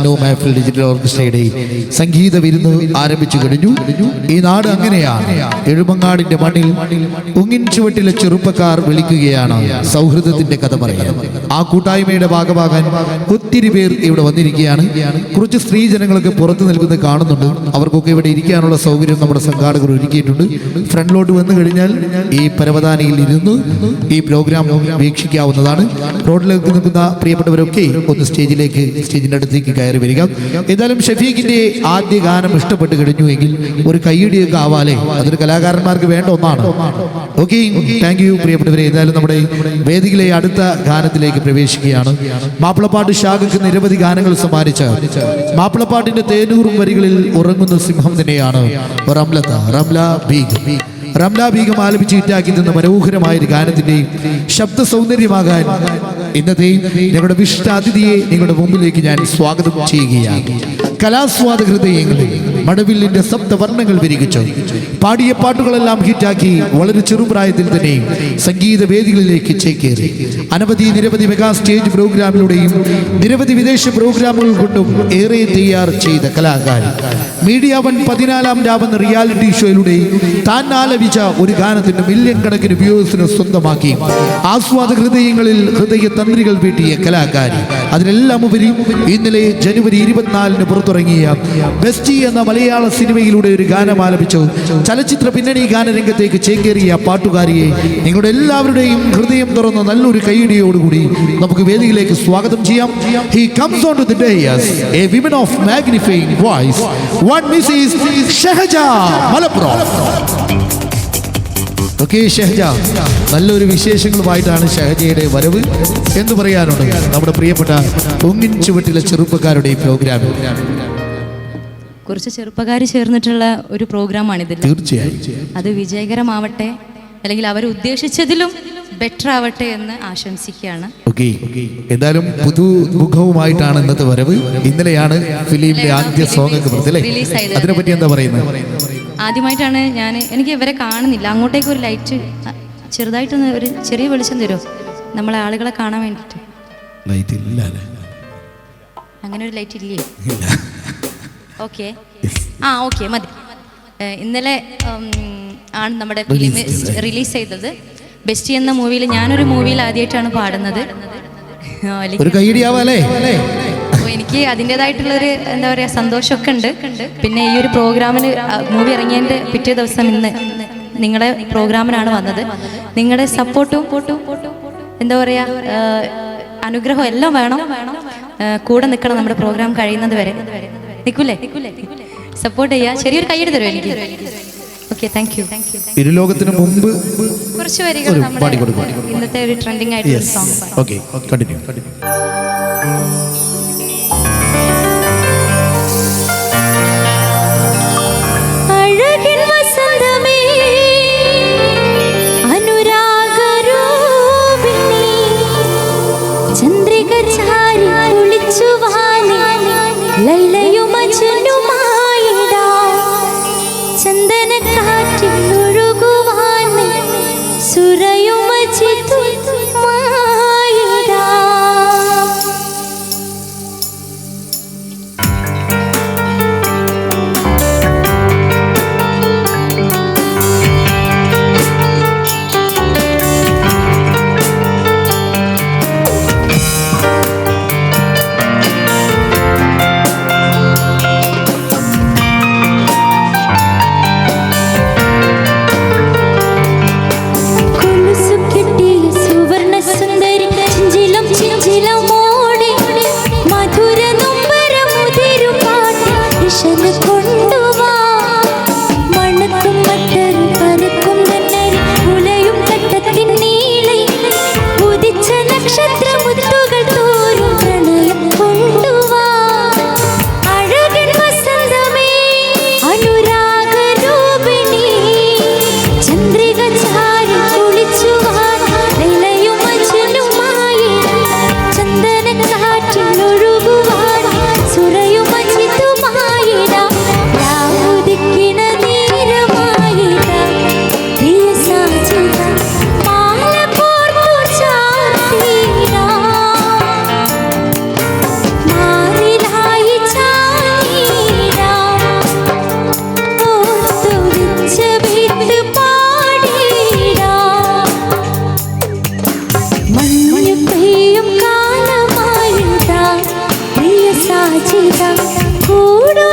And മഹഫിൽ digital ഓർക്കസ്ട്രയുടെ സംഗീത വിരുന്ന് ആരംഭിച്ചു കഴിഞ്ഞു. ഈ നാട് അങ്ങനെയാണ്. എഴുമങ്ങാടിന്റെ മണ്ണിൽ ഉങ്ങിൻ ചുവട്ടിലെ ചെറുപ്പക്കാർ വിളിക്കുകയാണ് സൗഹൃദത്തിന്റെ കഥ പറയുന്നത് ആ കൂട്ടായ്മയുടെ ഭാഗമാകാൻ ഒത്തിരി പേർ ഇവിടെ വന്നിരിക്കുകയാണ്. കുറച്ച് സ്ത്രീജനങ്ങളൊക്കെ പുറത്തു നിൽക്കുന്നത് കാണുന്നുണ്ട്. അവർക്കൊക്കെ ഇവിടെ ഇരിക്കാനുള്ള സൗകര്യം നമ്മുടെ സംഘാടകർ ഒരുക്കിയിട്ടുണ്ട്. ഫ്രണ്ടിലോട്ട് വന്നു കഴിഞ്ഞാൽ ഈ പരവതാനിയിൽ ഇരുന്ന് ഈ പ്രോഗ്രാം വീക്ഷിക്കാവുന്നതാണ്. റോഡിലേക്ക് നിൽക്കുന്ന പ്രിയപ്പെട്ടവരൊക്കെ ഒന്ന് സ്റ്റേജിലേക്ക് സ്റ്റേജിന്റെ അടുത്തേക്ക് കയറി വരിക. ഏതായാലും ഷഫീഖിന്റെ ആദ്യ ഗാനം ഇഷ്ടപ്പെട്ട് കഴിഞ്ഞു എങ്കിൽ ഒരു കൈയടിയൊക്കെ ആവാലേ. അതൊരു കലാകാരന്മാർക്ക് വേണ്ട ഒന്നാണ്. ഓക്കെ താങ്ക് യു പ്രിയപ്പെട്ടവരെ. ഏതായാലും നമ്മുടെ വേദിയിലെ അടുത്ത ഗാനത്തിലേക്ക് പ്രവേശിക്കുകയാണ്. മാപ്പിളപ്പാട്ട് ശാഖയ്ക്ക് നിരവധി ഗാനങ്ങൾ സമ്മാനിച്ച മാപ്പിളപ്പാട്ടിന്റെ തേനൂറും വരികളിൽ ഉറങ്ങുന്ന സിംഹം തന്നെയാണ് റംലത റംല റംല ബീഗം ആലപിച്ച് ഹിറ്റാക്കി തന്ന മനോഹരമായ ഒരു ഗാനത്തിന്റെയും ശബ്ദ സൗന്ദര്യമാകാൻ ഇന്നത്തെ ഞങ്ങളുടെ വിശിഷ്ടാതിഥിയെ നിങ്ങളുടെ മുമ്പിലേക്ക് ഞാൻ സ്വാഗതം ചെയ്യുകയാണ്. കലാസ്വാദ ഹൃദയങ്ങളിൽ മടവില്ലിന്റെ സപ്തവർണങ്ങൾ വിരികിച്ചു. പാടിയ പാട്ടുകളെല്ലാം ഹിറ്റാക്കി വളരെ ചെറുപ്രായത്തിൽ തന്നെ സംഗീത വേദികളിലേക്ക് ചേക്കേറി. അനവധി നിരവധി മെഗാ സ്റ്റേജ് പ്രോഗ്രാമിലൂടെയും നിരവധി വിദേശ പ്രോഗ്രാമുകൾ കൊണ്ടും ഏറെ തയ്യാർ ചെയ്ത കലാകാരൻ. മീഡിയ വൺ പതിനാലാം രാവെന്ന റിയാലിറ്റി ഷോയിലൂടെ താൻ ആലപിച്ച ഒരു ഗാനത്തിന് മില്യൺ കണക്കിന് വ്യൂവേഴ്സിന് സ്വന്തമാക്കി ആസ്വാദ ഹൃദയങ്ങളിൽ ഹൃദയ തന്ത്രികൾ വീട്ടിയ കലാകാരി. അതിനെല്ലാം ഉപരി ഇന്നലെ ജനുവരി ഇരുപത്തിനാലിന് പുറത്തിറങ്ങിയ ബെസ്റ്റി എന്ന മലയാള സിനിമയിലൂടെ ഒരു ഗാനം ആലപിച്ചു. ചലച്ചിത്ര പിന്നണി ഗാനരംഗത്തേക്ക് ചേക്കേറിയ പാട്ടുകാരിയെ നിങ്ങളുടെ എല്ലാവരുടെയും ഹൃദയം തുറന്ന നല്ലൊരു കൈയിടിയോടുകൂടി നമുക്ക് വേദിയിലേക്ക് സ്വാഗതം ചെയ്യാം. He comes on to the a women of magnifying voice one miss Shahaja Malappuram okay Shahaja നല്ലൊരു വിശേഷങ്ങളുമായിട്ടാണ് ഷഹജയുടെ വരവ് എന്ന് പറയാനുണ്ട് നമ്മുടെ പ്രിയപ്പെട്ട പൊങ്ങിൻ ചുവട്ടിലെ ചെറുപ്പക്കാരുടെ ഈ കുറച്ച് ചെറുപ്പക്കാർ ചേർന്നിട്ടുള്ള ഒരു പ്രോഗ്രാമാണിത് തീർച്ചയായും. അത് വിജയകരമാവട്ടെ അല്ലെങ്കിൽ അവർ ഉദ്ദേശിച്ചതിലും ബെറ്റർ ആവട്ടെ എന്ന് ആശംസിക്കുകയാണ്. ഓക്കെ. എന്തായാലും പുതുമുഖവുമായിട്ടാണ് ഇന്നത്തെ വരവ്. ഇന്നലെയാണ് ഫിലിമിന്റെ ആദ്യ സോങ് അതിനെപ്പറ്റി എന്താ പറയുന്നത്? ആദ്യമായിട്ടാണ് ഞാൻ എനിക്ക് ഇവരെ കാണുന്നില്ല. അങ്ങോട്ടേക്ക് ഒരു ലൈറ്റ് ചെറുതായിട്ടൊന്ന് ഒരു ചെറിയ വെളിച്ചം തരുമോ? നമ്മളെ ആളുകളെ കാണാൻ വേണ്ടിട്ട് ലൈറ്റ് ഇല്ല? അങ്ങനെ ഒരു ലൈറ്റ് ഇല്ലേ. ഓക്കെ. ആ ഓക്കെ മതി. ഇന്നലെ ആണ് നമ്മുടെ ഫിലിം റിലീസ് ചെയ്തത്. ബെസ്റ്റി എന്ന മൂവിയിൽ ഞാനൊരു മൂവിയിൽ ആദ്യമായിട്ടാണ് പാടുന്നത്. എനിക്ക് അതിന്റെതായിട്ടുള്ളൊരു എന്താ പറയുക സന്തോഷമൊക്കെ ഉണ്ട്. പിന്നെ ഈ ഒരു പ്രോഗ്രാമിന് മൂവി ഇറങ്ങിയതിന്റെ പിറ്റേ ദിവസം ഇന്ന് നിങ്ങളുടെ പ്രോഗ്രാമിനാണ് വന്നത്. നിങ്ങളുടെ സപ്പോർട്ടും എന്താ പറയുക അനുഗ്രഹം എല്ലാം വേണം. കൂടെ നിൽക്കണം നമ്മുടെ പ്രോഗ്രാം കഴിയുന്നത് വരെ. നിൽക്കൂലേ സപ്പോർട്ട് ചെയ്യാ ചെറിയൊരു കൈയ്യെടുത്ത് തരുമോ എനിക്ക്? ഓക്കെ താങ്ക് യു ഇരുലോകത്തിന് മുമ്പ് കുറച്ച് വരികൾ നമ്മുടെ ഇന്നത്തെ ഒരു ട്രെൻഡിങ് ആയിട്ടുള്ള സോങ് ഓക്കെ കണ്ടിന്യൂ സുരയും juro